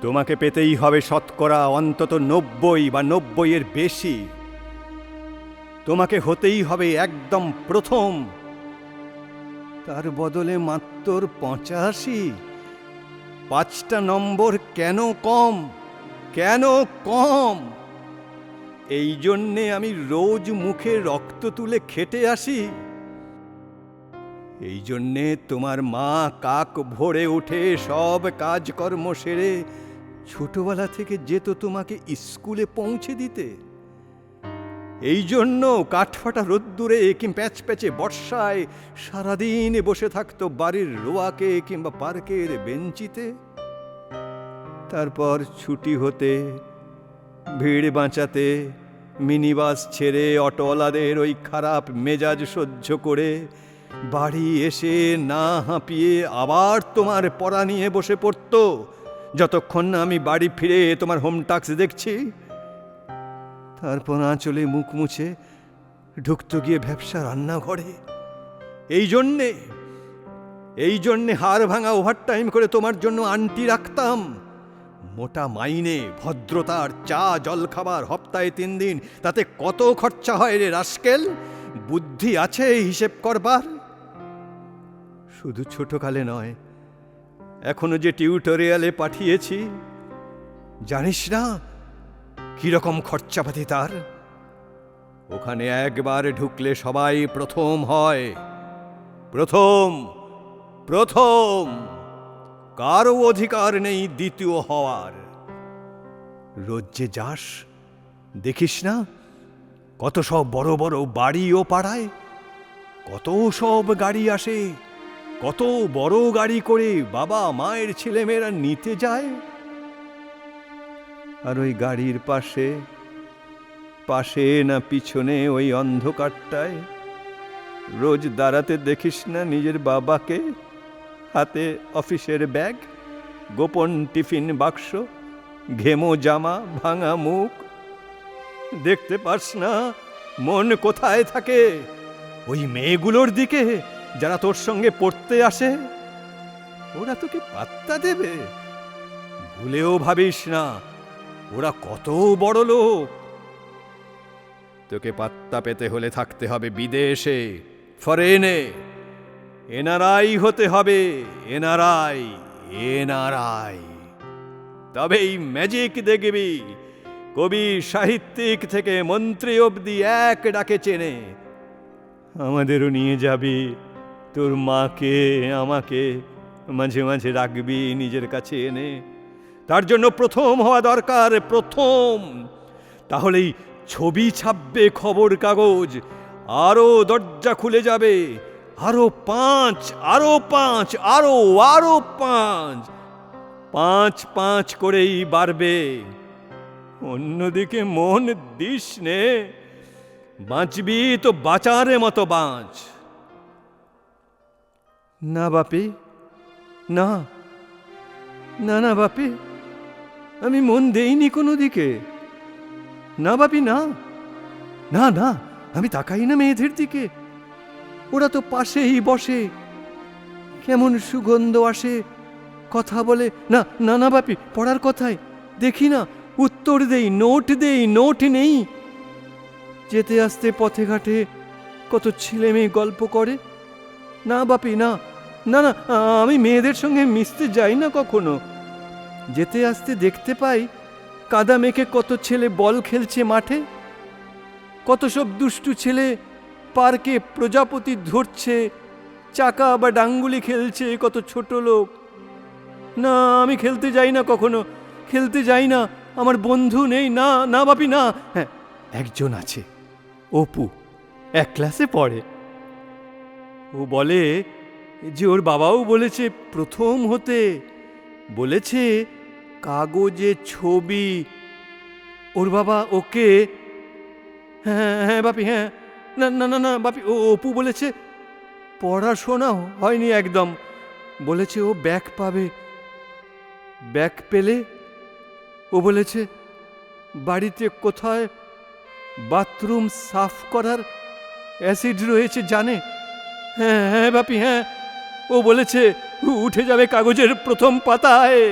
তোমাকে পেতেই হবে শতকরা অন্তত নব্বই বা নব্বইয়ের বেশি। তোমাকে হতেই হবে একদম প্রথম। তার বদলে মাত্র পঁচাশি। পাঁচটা নম্বর কেন কম? কেন কম? এই জন্যে আমি রোজ মুখে রক্ত তুলে খেটে আসি। এই জন্যে তোমার মা কাক ভরে উঠে সব কাজকর্ম সেরে ছোটবেলা থেকে যেত তোমাকে স্কুলে পৌঁছে দিতে। এই জন্য কাঠফাটা রোদ্দুরে কিংবা প্যাচ প্যাচে বর্ষায় সারাদিন বসে থাকতো বাড়ির রোয়াকে কিংবা পার্কের বেঞ্চিতে। তারপর ছুটি হতে, ভিড় বাঁচাতে, মিনিবাস ছেড়ে অটোওয়ালাদের ওই খারাপ মেজাজ সহ্য করে বাড়ি এসে না হাঁপিয়ে আবার তোমার পড়া নিয়ে বসে পড়তো। যতক্ষণ না আমি বাড়ি ফিরে তোমার হোম টাক্স দেখছি, তারপর আঁচলে মুখ মুছে ঢুকতো গিয়ে ব্যবসা রান্নাঘরে। এই জন্যে এই জন্যে হাড় ভাঙা ওভারটাইম করে তোমার জন্য আন্টি রাখতাম। মোটা মাইনে, ভদ্রতার চা, জলখাবার হপ্তায় তিন দিন, তাতে কত খরচা হয় রে রাস্কেল? বুদ্ধি আছে হিসেব করবার? শুধু ছোটকালে নয় এখনও যে টিউটোরিয়ালে পাঠিয়েছি, জানিস না কীরকম খরচাপাতি তার? ওখানে একবার ঢুকলে সবাই প্রথম হয়। প্রথম প্রথম। কারও অধিকার নেই দ্বিতীয় হওয়ার। রোজ যে যাস, দেখিস না কত সব বড় বড় বাড়ি ও পাড়ায়, কত সব গাড়ি আসে। কত বড় গাড়ি করে বাবা মায়ের ছেলেমেয়েরা নিতে যায়? আর ওই গাড়ির পাশে পাশে না পিছনে ওই অন্ধকারটায়? রোজ দাঁড়াতে দেখিস না নিজের বাবাকে? হাতে অফিসের ব্যাগ, গোপন টিফিন বাক্স, ঘেমো জামা, ভাঙা মুখ। দেখতে পাস না, মন কোথায় থাকে? ওই মেয়েগুলোর দিকে যারা তোর সঙ্গে পড়তে আসে, ওরা তোকে পাত্তা দেবে। ভুলেও ভাবিস না, ওরা কত বড় লোক। তোকে পাত্তা পেতে হলে থাকতে হবে বিদেশে, ফরেনে। এনআরআই হতে হবে, এনআরআই এনআরআই। তবেই ম্যাজিক দেখবি, কবি সাহিত্যিক থেকে মন্ত্রী অবধি এক ডাকে চেনে, আমাদেরও নিয়ে যাবি। তোর মাকে, আমাকে মাঝে মাঝে রাখবি, নিজের কাছে এনে। তার জন্য প্রথম হওয়া দরকার, প্রথম। তাহলেই ছবি ছাপবে খবর কাগজ আরও দরজা খুলে যাবে, আরও পাঁচ আরও পাঁচ, আরও আরও পাঁচ। পাঁচ পাঁচ করেই বাড়বে। অন্যদিকে মন দিস নে, বাঁচবি তো বাঁচারে মতো বাঁচ। না বাপি, না না না বাপি, আমি মন দেইনি কোনো দিকে। না বাপি, না না না, আমি তাকাই না মেয়েদের দিকে। ওরা তো পাশেই বসে, কেমন সুগন্ধ আসে, কথা বলে। না না না বাপি, পড়ার কথায় দেখি না, উত্তর দেই, নোট দেই, নোট নেই। যেতে আসতে পথে ঘাটে কত ছেলে মেয়ে গল্প করে না বাপি, না। না না আমি মেয়েদের সঙ্গে মিশতে যাই না কখনো। যেতে আসতে দেখতে পাই কাদা মেখে কত ছেলে বল খেলছে মাঠে। কত সব দুষ্টু ছেলে পার্কে প্রজাপতি ধরছে, চাকা বা ডাঙ্গুলি খেলছে কত ছোট লোক। না, আমি খেলতে যাই না কখনো, খেলতে যাই না, আমার বন্ধু নেই। না না বাপি, না। হ্যাঁ একজন আছে, অপু, এক ক্লাসে পড়ে। ও বলে, যে ওর বাবাও বলেছে প্রথম হতে, বলেছে কাগজে ছবি। ওর বাবা ওকে হ্যাঁ হ্যাঁ বাপি হ্যাঁ না না না না, বাপি, ও অপু বলেছে, পড়াশোনা হয়নি একদম। বলেছে, ও ব্যাক পাবে। ব্যাক পেলে, ও বলেছে, বাড়িতে কোথায় বাথরুম সাফ করার অ্যাসিড রয়েছে জানে? হ্যাঁ হ্যাঁ বাপি হ্যাঁ। ও বলেছে উঠে যাবে কাগজের প্রথম পাতায়।